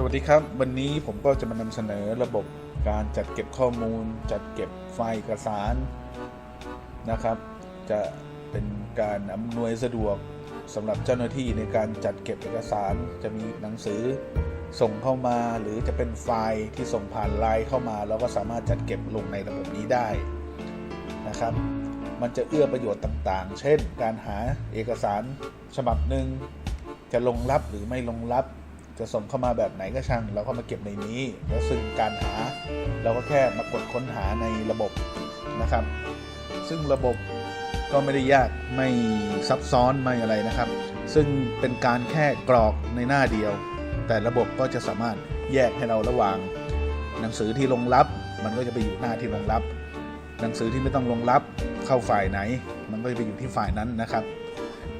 สวัสดีครับ วันนี้ผมก็จะมานำเสนอระบบการจัดเก็บข้อมูล จัดเก็บไฟล์เอกสารนะครับ จะเป็นการอำนวยสะดวกสำหรับเจ้าหน้าที่ในการจัดเก็บเอกสาร จะมีหนังสือส่งเข้ามาหรือจะเป็นไฟล์ที่ส่งผ่านไลน์เข้ามาเราก็สามารถจัดเก็บลงในระบบนี้ได้นะครับ มันจะเอื้อประโยชน์ต่างๆ เช่น การหาเอกสารฉบับหนึ่งจะลงรับหรือไม่ลงรับ จะส่งเข้ามาแบบไหนก็ช่างเราก็มาเก็บในนี้ แล้วซึ่งการหาเราก็แค่มากดค้นหาในระบบนะครับ ซึ่งระบบก็ไม่ได้ยากไม่ซับซ้อนไม่อะไรนะครับ ซึ่งเป็นการแค่กรอกในหน้าเดียว แต่ระบบก็จะสามารถแยกให้เราระหว่าง หนังสือที่ลงรับ มันก็จะไปอยู่หน้าที่ลงรับ หนังสือที่ไม่ต้องลงรับเข้าฝ่ายไหน มันก็จะไปอยู่ที่ฝ่ายนั้นนะครับ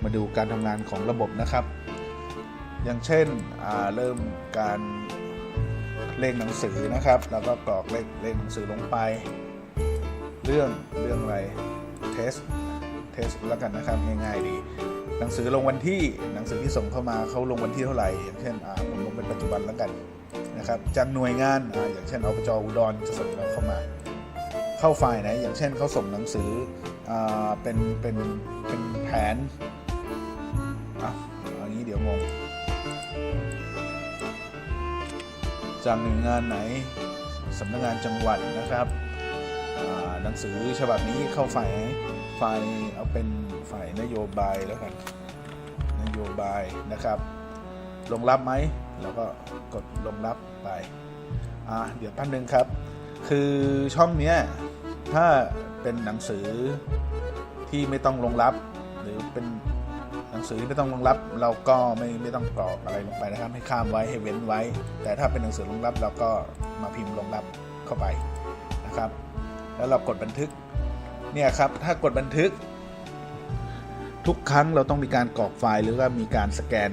มาดูการทำงานของระบบนะครับ อย่างเช่นเริ่มการเลขหนังสือนะครับ แล้วก็กรอกเลขเลขหนังสือลงไป เรื่องเรื่องอะไรเทสเทสแล้วกันนะครับง่ายๆดี หนังสือลงวันที่หนังสือที่ส่งเข้ามาเขาลงวันที่เท่าไหร่อย่างเช่นผมลงเป็นปัจจุบันแล้วกันนะครับจากหน่วยงานออย่างเช่นอบจอุดรจะส่งเราเข้ามา เข้าไฟล์ไหนอย่างเช่นเขาส่งหนังสืออเป็นเป็นเป็นแผน จากหน่วยงานไหนสำนักงานจังหวัดนะครับหนังสือฉบับนี้เข้าฝ่ายไหนฝ่ายเอาเป็นฝ่ายนโยบายแล้วกันนโยบายนะครับลงรับไหมแล้วก็กดลงรับไปอ่าเดี๋ยวแป๊บนึงครับ คือช่องเนี้ยถ้าเป็นหนังสือที่ไม่ต้องลงรับ หรือเป็น นังสือที่ไม่ต้องลงรับเราก็ไม่ไม่ต้องกรอกอะไรลงไปนะครับ ให้ข้ามไว้ให้เว้นไว้ แต่ถ้าเป็นหนังสือลงรับเราก็มาพิมพ์ลงรับเข้าไปนะครับ แล้วเรากดบันทึกเนี่ยครับถ้ากดบันทึก ทุกครั้งเราต้องมีการกรอกไฟล์หรือว่ามีการสแกน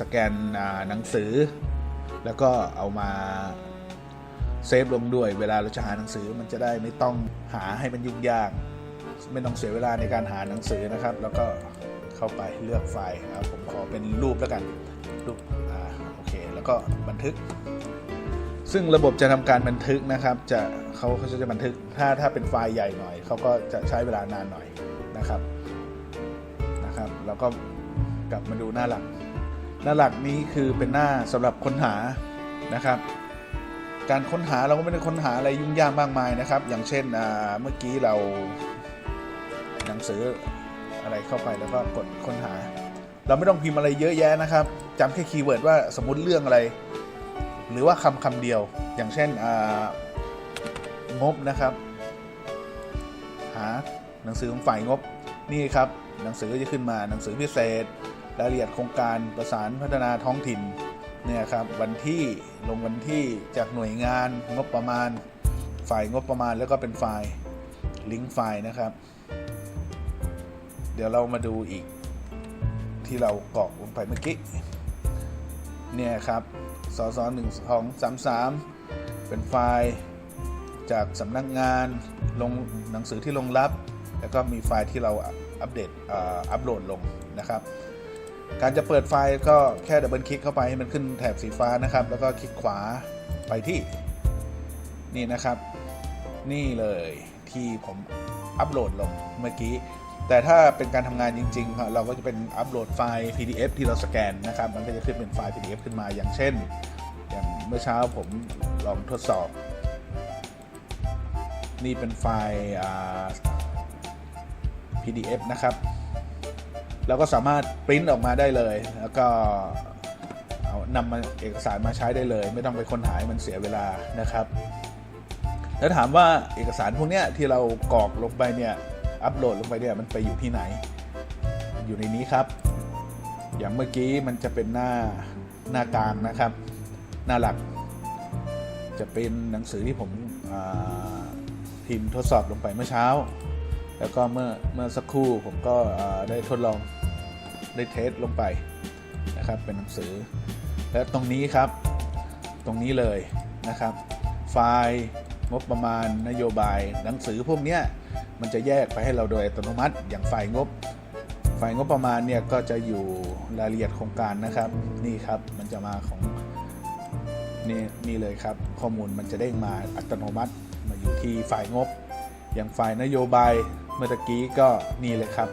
สแกนหนังสือ แล้วก็เอามาเซฟลงด้วยเวลาเราจะหาหนังสือมันจะได้ไม่ต้องหาให้มันยุ่งยาก ไม่ต้องเสียเวลาในการหาหนังสือนะครับ แล้วก็ เข้าไปเลือกไฟล์เอาผมขอเป็นรูปแล้วกันรูปอ่าโอเคแล้วก็บันทึก ซึ่งระบบจะทำการบันทึกนะครับจะเขาเขาจะบันทึกถ้าถ้าเป็นไฟล์ใหญ่หน่อยเขาก็จะใช้เวลานานหน่อยนะครับนะครับ แล้วก็กลับมาดูหน้าหลัก หน้าหลักนี้คือเป็นหน้าสำหรับค้นหานะครับ การค้นหาเราก็ไม่ได้ค้นหาอะไรยุ่งยากมากมายนะครับ อย่างเช่นเมื่อกี้เราหนังสือ อะไรเข้าไปแล้วก็กดค้นหา เราไม่ต้องพิมพ์อะไรเยอะแยะนะครับจำแค่คีย์เวิร์ดว่าสมมุติเรื่องอะไร หรือว่าคำคำเดียว อย่างเช่นงบนะครับ หาหนังสือของฝ่ายงบนี่ครับ หนังสือก็จะขึ้นมาหนังสือพิเศษรายละเอียดโครงการประสานพัฒนาท้องถิ่นเนี่ยครับวันที่ลงวันที่จากหน่วยงานงบประมาณ ฝ่ายงบประมาณแล้วก็เป็นไฟล์ลิงก์ไฟล์นะครับ เดี๋ยวเรามาดูอีกที่เรากรอกลงไปเมื่อกี้ เนี่ยครับสสหนึ่งสองสามสามเป็นไฟล์จากสำนักงานลงหนังสือที่ลงรับ แล้วก็มีไฟล์ที่เราอัปเดตอัปโหลดลงนะครับ การจะเปิดไฟล์ก็แค่ดับเบิลคลิกเข้าไปให้มันขึ้นแถบสีฟ้านะครับ แล้วก็คลิกขวาไปที่นี่นะครับ นี่เลยที่ผมอัปโหลดลงเมื่อกี้ แต่ถ้าเป็นการทำงานจริงๆ เราก็จะเป็นอัปโหลดไฟล์ PDF ที่เราสแกนนะครับ มันก็จะขึ้นเป็นไฟล์ PDF ขึ้นมาอย่างเช่น อย่างเมื่อเช้าผมลองทดสอบ นี่เป็นไฟล์ PDF นะครับเราก็สามารถปริ้นออกมาได้เลย แล้วก็เอานำมาเอกสารมาใช้ได้เลย ไม่ต้องไปค้นหาให้มันเสียเวลานะครับ แล้วถามว่าเอกสารพวกนี้ที่เรากรอกลงไปเนี่ย อัปโหลดลงไปเนี่ยมันไปอยู่ที่ไหน อยู่ในนี้ครับ อย่างเมื่อกี้มันจะเป็นหน้าหน้ากลางนะครับ หน้าหลัก จะเป็นหนังสือที่ผมพิมพ์ทดสอบลงไปเมื่อเช้า แล้วก็เมื่อเมื่อสักครู่ผมก็ได้ทดลองได้เทสลงไปนะครับเป็นหนังสือ และตรงนี้ครับตรงนี้เลยนะครับ ไฟล์งบประมาณนโยบายหนังสือพวกเนี้ย มันจะแยกไปให้เราโดยอัตโนมัติอย่างไฟล์งบไฟล์งบประมาณเนี่ยก็จะอยู่รายละเอียดโครงการนะครับ นี่ครับมันจะมาของนี่นี่เลยครับ ข้อมูลมันจะเด้งมาอัตโนมัติมาอยู่ที่ฝ่ายงบ อย่างฝ่ายนโยบายเมื่อกี้ก็นี่เลยครับ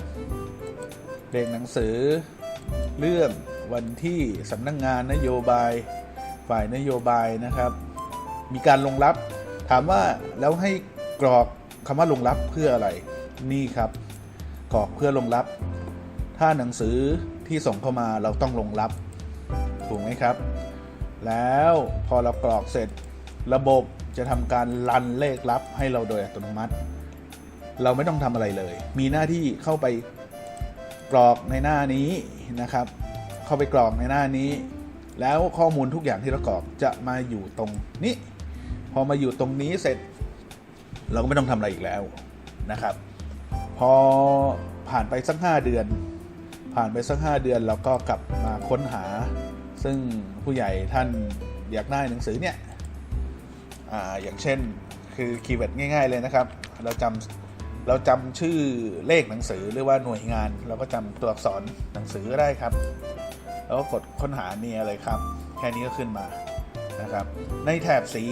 เลขหนังสือเรื่องวันที่สำนักงงานนโยบายฝ่ายนโยบายนะครับ มีการลงรับถามว่าแล้วให้กรอก คำว่าลงรับเพื่ออะไร นี่ครับกรอกเพื่อลงรับ ถ้าหนังสือที่ส่งเข้ามาเราต้องลงรับ ถูกไหมครับ แล้วพอเรากรอกเสร็จ ระบบจะทำการรันเลขลับให้เราโดยอัตโนมัติ เราไม่ต้องทำอะไรเลย มีหน้าที่เข้าไปกรอกในหน้านี้นะครับ เข้าไปกรอกในหน้านี้ แล้วข้อมูลทุกอย่างที่เรากรอกจะมาอยู่ตรงนี้ พอมาอยู่ตรงนี้เสร็จ เราก็ไม่ต้องทำอะไรอีกแล้วนะครับ พอผ่านไปสักห้าเดือน ผ่านไปสักห้าเดือนเราก็กลับมาค้นหา ซึ่งผู้ใหญ่ท่านอยากได้หนังสือเนี่ยออย่างเช่นคือคีย์เวิร์ดง่าย ๆ เลยนะครับ เราจำเราจำชื่อเลขหนังสือหรือว่าหน่วยงาน เราก็จำตัวอักษรหนังสือก็ได้ครับ แล้วก็กดค้นหาเนี่ยเลยครับ แค่นี้ก็ขึ้นมานะครับ ในแถบสี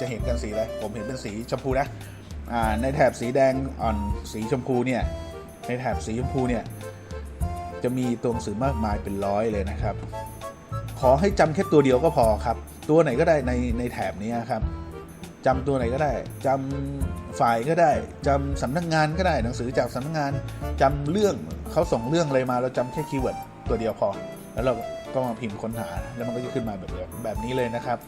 จะเห็นกันสีอะไรผมเห็นเป็นสีชมพูนะในแถบสีแดงอ่อนสีชมพูเนี่ยในแถบสีชมพูเนี่ยจะมีตัวหนังสือมากมายเป็นร้อยเลยนะครับ ขอให้จำแค่ตัวเดียวก็พอครับ ตัวไหนก็ได้ในในแถบนี้ครับจำตัวไหนก็ได้จำฝ่ายก็ได้จำสำนักงานก็ได้หนังสือจากสำนักงานจำเรื่องเขาส่งเรื่องอะไรมาเราจำแค่คีย์เวิร์ดตัวเดียวพอ แล้วเราก็มาพิมพ์ค้นหาแล้วมันก็จะขึ้นมาแบบแบบนี้เลยนะครับ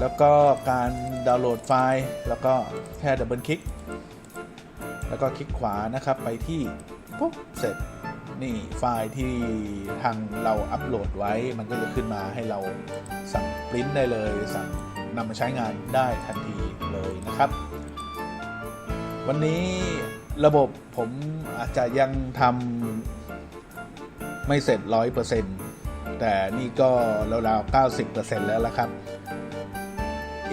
แล้วก็การดาวน์โหลดไฟล์ แล้วก็แค่ดับเบิลคลิก แล้วก็คลิกขวานะครับไปที่ปุ๊บเสร็จนี่ไฟล์ที่ทางเราอัปโหลดไว้มันก็จะขึ้นมาให้เราสั่งปริ้นได้เลย สั่งนำมาใช้งานได้ทันทีเลยนะครับ วันนี้ระบบผมอาจจะยังทำไม่เสร็จ 100%แต่นี่ก็ราวๆ90%แล้วละครับ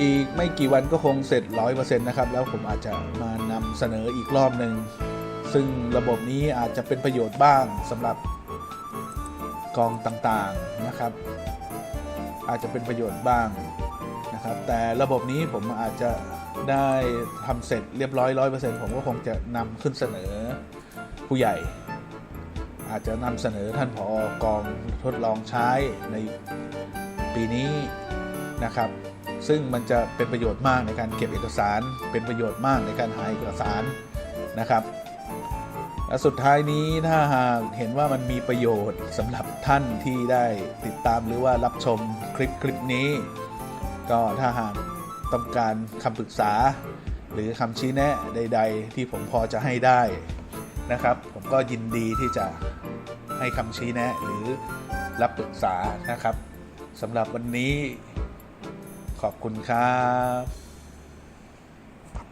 อีกไม่กี่วันก็คงเสร็จ 100%นะครับ แล้วผมอาจจะมานำเสนออีกรอบหนึ่ง ซึ่งระบบนี้อาจจะเป็นประโยชน์บ้างสำหรับกองต่างๆนะครับ อาจจะเป็นประโยชน์บ้างนะครับ แต่ระบบนี้ผมอาจจะได้ทำเสร็จเรียบร้อย 100%ผมก็คงจะนำขึ้นเสนอผู้ใหญ่ อาจจะนำเสนอท่านผอกองทดลองใช้ในปีนี้นะครับ ซึ่งมันจะเป็นประโยชน์มากในการเก็บเอกสาร เป็นประโยชน์มากในการหาเอกสารนะครับและสุดท้ายนี้ถ้าหากเห็นว่ามันมีประโยชน์สำหรับท่านที่ได้ติดตามหรือว่ารับชมคลิปคลิปนี้ ก็ถ้าหากต้องการคำปรึกษา หรือคำชี้แนะใด ๆ ที่ผมพอจะให้ได้นะครับ ผมก็ยินดีที่จะให้คำชี้แนะหรือรับปรึกษานะครับสำหรับวันนี้ ขอบคุณครับ